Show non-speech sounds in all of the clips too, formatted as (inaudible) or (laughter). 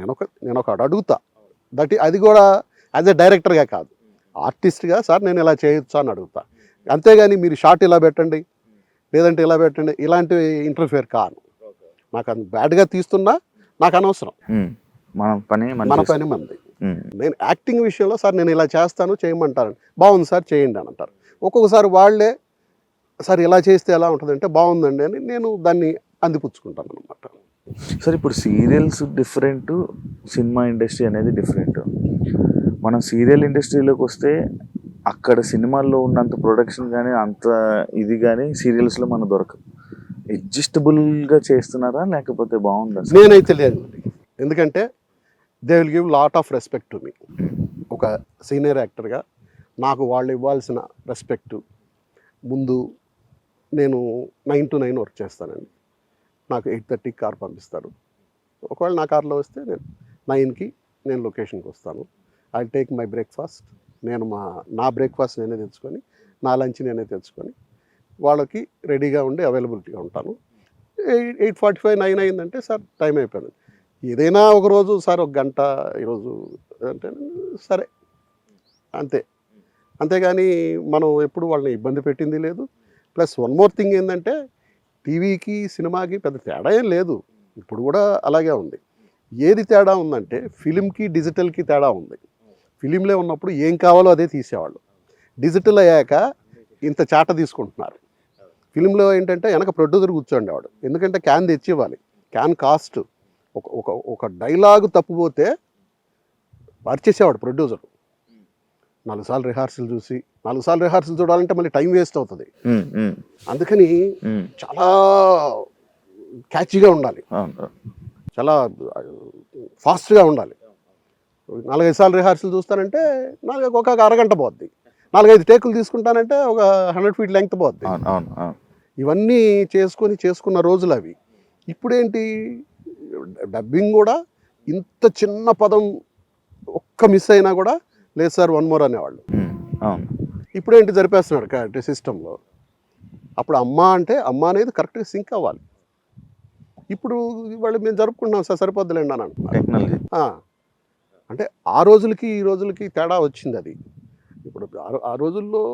నేను ఒక నేను ఒక అడుగుతా. దట్ అది కూడా యాజ్ ఎ డైరెక్టర్గా కాదు. ఆర్టిస్ట్గా సార్ నేను ఇలా చేయొచ్చా అని అడుగుతా. అంతేగాని మీరు షార్ట్ ఇలా పెట్టండి లేదంటే ఇలా పెట్టండి ఇలాంటివి ఇంటర్ఫియర్ కాను. నాకు అది బ్యాడ్గా తీస్తున్నా నాకు అనవసరం. మన పని మన పని మంది. నేను యాక్టింగ్ విషయంలో సార్ నేను ఇలా చేస్తాను చేయమంటారు. బాగుంది సార్ చేయండి అని అంటారు. ఒక్కొక్కసారి వాళ్ళే సార్ ఇలా చేస్తే ఎలా ఉంటుందంటే బాగుందండి అని నేను దాన్ని అందిపుచ్చుకుంటాను అనమాట సార్ ఇప్పుడు సీరియల్స్ డిఫరెంట్ సినిమా ఇండస్ట్రీ అనేది డిఫరెంట్. మనం సీరియల్ ఇండస్ట్రీలోకి వస్తే అక్కడ సినిమాల్లో ఉన్నంత ప్రొడక్షన్ కానీ అంత ఇది కానీ సీరియల్స్లో మనం దొరకదు. అడ్జస్టబుల్గా చేస్తున్నారా లేకపోతే బాగుందా నేనైతే లేదు. ఎందుకంటే they will give lot of respect to me. ఒక సీనియర్ యాక్టర్గా నాకు వాళ్ళు ఇవ్వాల్సిన రెస్పెక్ట్. ముందు నేను నైన్ టు నైన్ వర్క్ చేస్తానండి. నాకు ఎయిట్ థర్టీకి కార్ పంపిస్తారు. ఒకవేళ నా కార్లో వస్తే నేను నైన్కి నేను లొకేషన్కి వస్తాను. I take my breakfast. నేను మా నా బ్రేక్ఫాస్ట్ నేనే తెచ్చుకొని నా లంచ్ నేనే తెచ్చుకొని వాళ్ళకి రెడీగా ఉండి అవైలబిలిటీగా ఉంటాను. Eight eight forty five nine అయిందంటే సార్ టైం అయిపోయింది. ఏదైనా ఒక రోజు సార్ ఒక గంట ఈరోజు అంటే సరే అంతే. అంతేగాని మనం ఎప్పుడు వాళ్ళని ఇబ్బంది పెట్టింది లేదు. ప్లస్ వన్ మోర్ థింగ్ ఏంటంటే టీవీకి సినిమాకి పెద్ద తేడా ఏం లేదు. ఇప్పుడు కూడా అలాగే ఉంది. ఏది తేడా ఉందంటే ఫిలింకి డిజిటల్కి తేడా ఉంది. ఫిలింలే ఉన్నప్పుడు ఏం కావాలో అదే తీసేవాళ్ళు. డిజిటల్ అయ్యాక ఇంత చాట తీసుకుంటున్నారు. ఫిలింలో ఏంటంటే వెనక ప్రొడ్యూసర్ కూర్చోండేవాడు ఎందుకంటే క్యాన్ తెచ్చి ఇవ్వాలి క్యాన్ కాస్ట్. ఒక ఒక ఒక డైలాగ్ తప్పుపోతే పరిచేసేవాడు ప్రొడ్యూసర్. నాలుగు సార్లు రిహార్సల్ చూసి నాలుగు సార్లు రిహార్సల్ చూడాలంటే మళ్ళీ టైం వేస్ట్ అవుతుంది. అందుకని. చాలా క్యాచీగా ఉండాలి. చాలా ఫాస్ట్గా ఉండాలి. నాలుగైదు సార్లు రిహార్సల్ చూస్తానంటే నాలుగు ఒక అరగంట పోద్ది. నాలుగైదు టేకులు తీసుకుంటానంటే ఒక హండ్రెడ్ ఫీట్ లెంగ్త్ పోద్ది. ఇవన్నీ చేసుకొని చేసుకున్న రోజులు అవి. ఇప్పుడేంటి? డబ్బింగ్ కూడా ఇంత చిన్న పదం ఒక్క మిస్ అయినా కూడా లేదు సార్ వన్ మోర్ అనేవాళ్ళు. అవును. ఇప్పుడేంటి జరిపేస్తున్నాడు కరెక్ట్ సిస్టంలో? అప్పుడు అమ్మ అంటే అమ్మ అనేది కరెక్ట్గా సింక్ అవ్వాలి. ఇప్పుడు వాళ్ళు మేము జరుపుకుంటున్నాం సార్ సరిపోద్దులేండి అని టెక్నాలజీ. అంటే ఆ రోజులకి ఈ రోజులకి తేడా వచ్చింది అది. ఇప్పుడు ఆ రోజుల్లో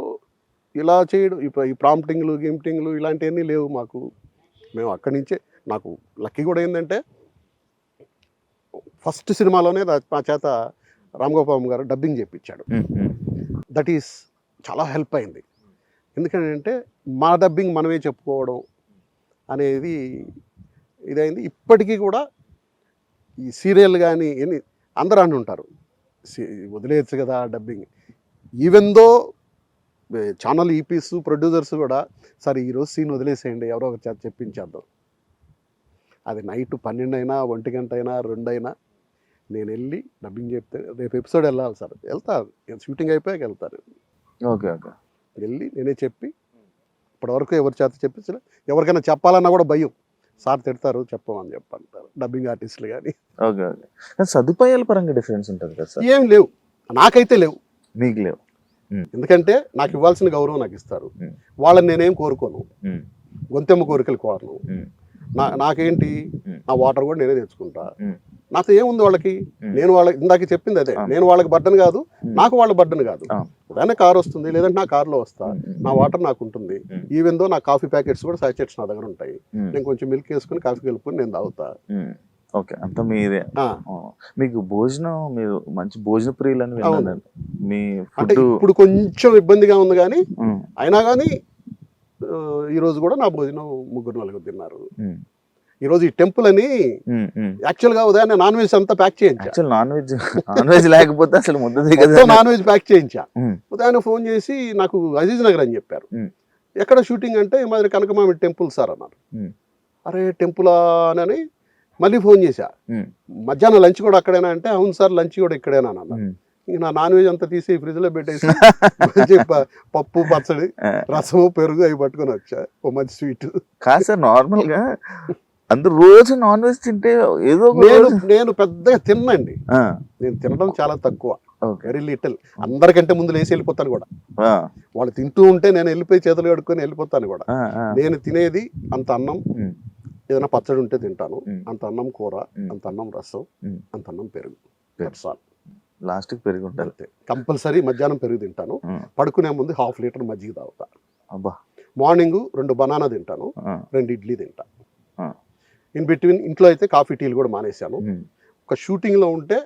ఇలా చేయడం ఇప్పుడు ఈ ప్రాంప్టింగ్లు గిమ్టింగ్లు ఇలాంటివన్నీ లేవు మాకు. మేము అక్కడి నుంచే నాకు లక్కీ కూడా ఏంటంటే ఫస్ట్ సినిమాలోనే మా చేత Ram Gopal garu dubbing um. That is చాలా హెల్ప్ అయింది. ఎందుకంటే మా డబ్బింగ్ మనమే చెప్పుకోవడం అనేది ఇదైంది. ఇప్పటికీ కూడా ఈ సీరియల్ కానీ ఎన్ని అందరూ అని ఉంటారు. వదిలేయచ్చు కదా dubbing. Even though channel EPs producers కూడా సరే ఈరోజు సీన్ వదిలేసేయండి ఎవరో ఒక చేత చెప్పించేద్దాం అది నైట్ పన్నెండు అయినా ఒంటి గంట అయినా రెండు అయినా నేను వెళ్ళి డబ్బింగ్ చెప్తే రేపు ఎపిసోడ్ వెళ్ళాలి సార్. వెళ్తా. షూటింగ్ అయిపోయాక వెళ్తారు. Okay okay. వెళ్ళి నేనే చెప్పి ఇప్పటివరకు ఎవరి చేత చెప్పించలే ఎవరికైనా చెప్పాలన్నా కూడా భయం. సార్ తిడతారు చెప్పమని చెప్పంటారు. డబ్బింగ్ ఆర్టిస్టులు కానీ. ఓకే సదుపాయాల పరంగా డిఫరెన్స్ ఉంటుంది కదా సార్. ఏం లేవు. నాకైతే లేవు. మీకు లేవు. ఎందుకంటే నాకు ఇవ్వాల్సిన గౌరవం నాకు ఇస్తారు. వాళ్ళని నేనేం కోరుకోను. గొంతెమ్మ కోరికలు కోరను. నా నాకేంటి. నా వాటర్ కూడా నేనే తెచ్చుకుంటా. నాతో ఏముంది వాళ్ళకి. నేను వాళ్ళకి ఇందాక చెప్పింది అదే. నేను వాళ్ళకి బర్డన్ కాదు. నాకు వాళ్ళ బర్డన్ కాదు. ఉదాహరణ కార్ వస్తుంది లేదంటే నా కార్లో వస్తా. నా వాటర్ నాకు ఉంటుంది. ఈవెన్ దో నా కాఫీ ప్యాకెట్స్ కూడా సాచెట్స్ నా దగ్గర ఉంటాయి. నేను కొంచెం మిల్క్ వేసుకుని కాఫీ కలుపుకొని నేను తాగుతా. ఓకే అంత మీదే. మీకు భోజనం మీరు మంచి భోజన ప్రియులని. మీ అంటే ఇప్పుడు కొంచెం ఇబ్బందిగా ఉంది కానీ అయినా కానీ ఈ రోజు కూడా నా భోజనం ముగ్గురు నలుగురు తిన్నారు. ఈ రోజు ఈ టెంపుల్ అని యాక్చువల్గా ఉదయాన్నే నాన్ వెజ్ అంతా ప్యాక్ చేయించా. నాన్ వెజ్ నాన్ వెజ్ లేకపోతే అసలు నాన్ వెజ్ ప్యాక్ చేయించా. ఉదయాన్నే ఫోన్ చేసి నాకు అజీజ్ నగర్ అని చెప్పారు. ఎక్కడ షూటింగ్ అంటే ఈ మాదిరి కనకమామి టెంపుల్ సార్ అన్నారు. అరే టెంపులా అని మళ్ళీ ఫోన్ చేశా. మధ్యాహ్నం లంచ్ కూడా అక్కడేనా అంటే అవును సార్ లంచ్ కూడా ఇక్కడేనా అన్న ఉమ్. ఇంక నా నాన్ వెజ్ అంతా తీసి ఫ్రిడ్జ్లో పెట్టేసి పప్పు పచ్చడి రసము పెరుగు అవి పట్టుకొని వచ్చా. ఓ మంచి స్వీట్. కాదు సార్ నార్మల్గా అందరు రోజు నాన్ వెజ్ తింటే ఏదో నేను నేను పెద్దగా తిన్నండి. నేను తినడం చాలా తక్కువ. వెరీ లిటిల్ అందరికంటే ముందు లేచి వెళ్ళిపోతాను కూడా. వాళ్ళు తింటూ ఉంటే నేను వెళ్ళిపోయి చేతులు కడుక్కొని వెళ్ళిపోతాను కూడా. నేను తినేది అంత అన్నం ఏదైనా పచ్చడి ఉంటే తింటాను. అంత అన్నం కూర. అంత అన్నం రసం. అంత అన్నం పెరుగు. all. లాస్ట్కి పెరిగి అంతే. కంపల్సరీ మధ్యాహ్నం పెరుగు తింటాను. పడుకునే ముందు హాఫ్ లీటర్ మజ్జిగ తాగుతా. అబ్బా. మార్నింగ్ రెండు బనానా తింటాను. రెండు ఇడ్లీ తింటా. ఆ. ఇన్ బిట్వీన్ ఇంట్లో అయితే కాఫీ టీలు కూడా మానేశాను. ఒక షూటింగ్లో ఉంటే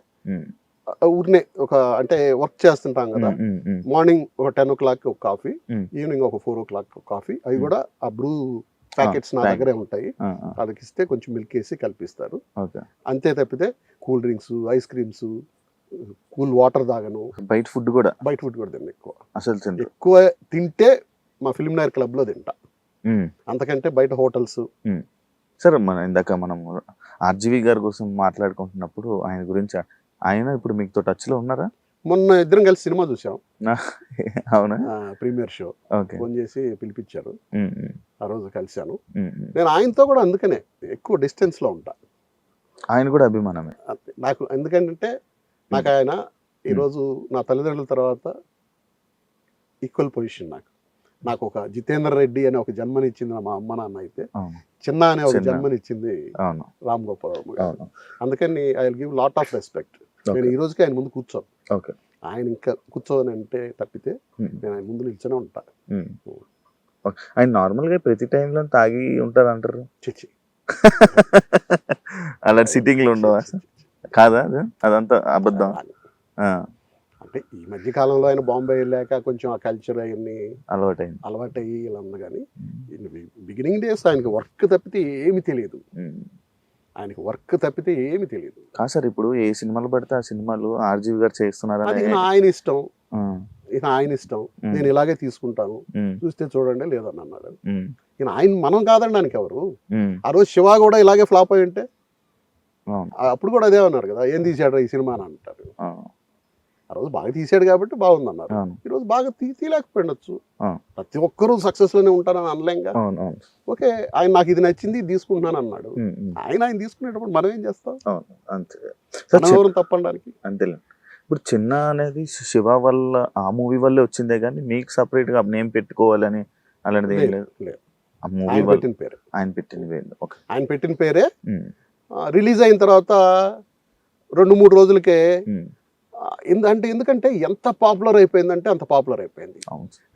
ఊరినే ఒక అంటే వర్క్ చేస్తుంటాం కదా. మార్నింగ్ ఒక టెన్ ఓ క్లాక్ ఒక కాఫీ. ఈవినింగ్ ఒక ఫోర్ ఓ క్లాక్ కాఫీ అవి. కూడా ఆ బ్రూ ప్యాకెట్స్ నా. దగ్గరే ఉంటాయి. వాళ్ళకి ఇస్తే కొంచెం మిల్క్ వేసి కల్పిస్తారు. అంతే తప్పితే cool drinks ice creams cool water తాగను. బయట ఫుడ్ కూడా? బయట ఫుడ్ కూడా తిన్నా ఎక్కువ. అసలు ఎక్కువ తింటే మా ఫిల్మ్ క్లబ్లో తింటా. అంతకంటే బయట హోటల్స్ సరే మన ఇందాక మనం ఆర్జీవి గారి కోసం మాట్లాడుకుంటున్నప్పుడు ఆయన గురించి ఆయన ఇప్పుడు మీతో టచ్లో ఉన్నారా? మొన్న ఇద్దరం కలిసి సినిమా చూసాం అవునా? Premiere show. ఫోన్ చేసి పిలిపించారు. ఆ రోజు కలిశాను. నేను ఆయనతో కూడా అందుకనే ఎక్కువ డిస్టెన్స్లో ఉంటా. ఆయన కూడా అభిమానమే. నాకు ఎందుకంటే నాకు ఆయన ఈరోజు నా తల్లిదండ్రుల తర్వాత ఈక్వల్ పొజిషన్ నాకు. నాకు ఒక జితేందర్ రెడ్డి అనే ఒక జన్మనిచ్చింది మా అమ్మ నాన్న అయితే చిన్న అనే ఒక. జన్మనిచ్చింది రామ్ గోపాల్ వర్మ గారు. అందుకని I will give lot of respect నేను ఈ రోజుకి ఆయన ముందు కూర్చోను. ఓకే ఆయన ఇంకా కూర్చోని అంటే తప్పితే ఉమ్, నేను ఆయన ముందు నిల్చొనే ఉంటా. ఉమ్. ఓకే. ఆయన నార్మల్గా ప్రతి టైంలో తాగి ఉంటారు అంటారు చిచ్చి. (laughs) అలాంటి సిట్టింగ్లో ఉండవా? కాదా అది? అదంతా అబద్ధం. ఆ, అంటే ఈ మధ్య కాలంలో ఆయన బాంబే వెళ్ళాక కొంచెం ఆ కల్చర్ అవన్నీ అలవాటైంది. అలవాటయ్యి ఇలా ఉంది కానీ బిగినింగ్ డేస్ ఆయనకి వర్క్ తప్పితే ఏమి తెలియదు. ఆయనకి వర్క్ తప్పితే ఏమి తెలియదు. కాదు సార్ ఇప్పుడు ఏ సినిమాలు పడితే ఆ సినిమాలు ఆర్జీవి గారు చేస్తున్నారా ఇక ఆయన ఇష్టం. ఇక ఆయన ఇష్టం. నేను ఇలాగే తీసుకుంటాను. చూస్తే చూడండి లేదని అన్నాడు. ఈయన ఆయన మనం కాదనడానికి ఎవరు. ఆ రోజు శివ కూడా ఇలాగే ఫ్లాప్ అయి ఉంటే అప్పుడు కూడా అదే అన్నారు కదా ఏం తీసాడు ఈ సినిమా అని అంటారు. ఆ రోజు బాగా తీసాడు కాబట్టి బాగుంది అన్నారు అవును. ఈ రోజు బాగా తీ తీయలేకపోయిండొచ్చు. ప్రతి ఒక్కరూ సక్సెస్లోనే ఉంటారని అనలేంగా ఓకే ఆయన నాకు ఇది నచ్చింది తీసుకుంటున్నాను అన్నాడు. ఆయన ఆయన తీసుకునేటప్పుడు మనం ఏం చేస్తాం? అంతే. తప్పడానికి అంతేలే ఇప్పుడు చిన్న అనేది శివ వల్ల ఆ మూవీ వల్లే వచ్చిందే కానీ మీకు సపరేట్గా నేమ్ పెట్టుకోవాలని అలాంటిది ఏం లేదు. ఆ మూవీ ఆయన పెట్టిన పేరే. ఆయన ఓకే. ఆయన పెట్టిన పేరే రిలీజ్ అయిన తర్వాత రెండు మూడు రోజులకే అంటే ఎందుకంటే ఎంత పాపులర్ అయిపోయిందంటే అంత పాపులర్ అయిపోయింది.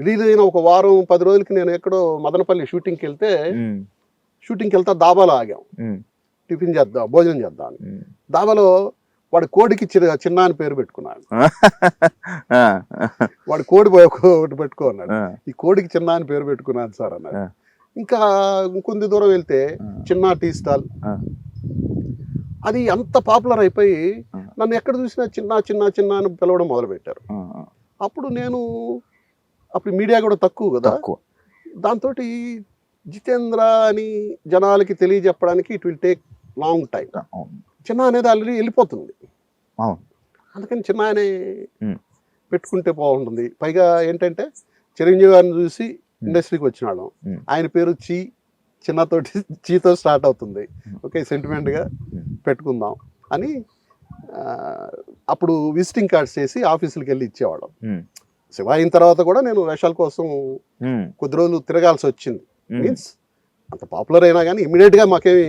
రిలీజ్ అయిన ఒక వారం పది రోజులకి నేను ఎక్కడో మదనపల్లి షూటింగ్కి వెళ్తే షూటింగ్కి వెళ్తా దాబాలో ఆగాం. టిఫిన్ చేద్దాం భోజనం చేద్దాం. దాబాలో వాడి కోడికి చిన్న చిన్న అని పేరు పెట్టుకున్నాడు. (laughs) వాడి కోడి ఒకటి పెట్టుకో అన్నాడు. ఈ కోడికి చిన్న అని పేరు పెట్టుకున్నాను సార్ అన్నాడు. ఇంకా ఇంకొంది దూరం వెళ్తే. చిన్న టీ స్టాల్. అది అంత పాపులర్ అయిపోయి. నన్ను ఎక్కడ చూసినా చిన్న చిన్న చిన్న అని పిలవడం మొదలు పెట్టారు ఆ, ఆ. అప్పుడు నేను అప్పుడు మీడియా కూడా తక్కువ కదా దాంతో జితేంద్ర అని జనాలకి తెలియజెప్పడానికి it will take long time చిన్న అనేది ఆల్రెడీ వెళ్ళిపోతుంది అందుకని చిన్న అనే. పెట్టుకుంటే బాగుంటుంది పైగా ఏంటంటే చిరంజీవి గారిని చూసి. ఇండస్ట్రీకి వచ్చిన వాళ్ళం. ఆయన పేరు చీ చిన్నతోటి చీతో స్టార్ట్ అవుతుంది. ఓకే సెంటిమెంట్గా. పెట్టుకుందాం అని అప్పుడు విజిటింగ్ కార్డ్స్ చేసి ఆఫీసులకు వెళ్ళి ఇచ్చేవాళ్ళం. ఉమ్, శివ అయిన తర్వాత కూడా నేను వేషాల కోసం కొద్ది రోజులు తిరగాల్సి వచ్చింది. మీన్స్ అంత పాపులర్ అయినా కానీ ఇమీడియట్గా మాకేమి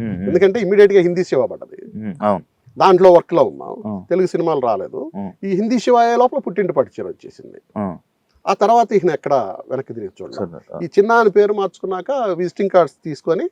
ఉమ్, ఎందుకంటే ఇమీడియట్గా హిందీ శివ పడ్డది. దాంట్లో వర్క్లో ఉన్నాం. తెలుగు సినిమాలు రాలేదు. ఈ హిందీ శివ అయ్యే లోపల పుట్టింటి పట్టు చీర వచ్చేసింది. ఆ, తర్వాత ఈయన ఎక్కడ వెనక్కి తిరిగి ఆ, ఈ చిన్న అని పేరు మార్చుకున్నాక విజిటింగ్ కార్డ్స్ తీసుకొని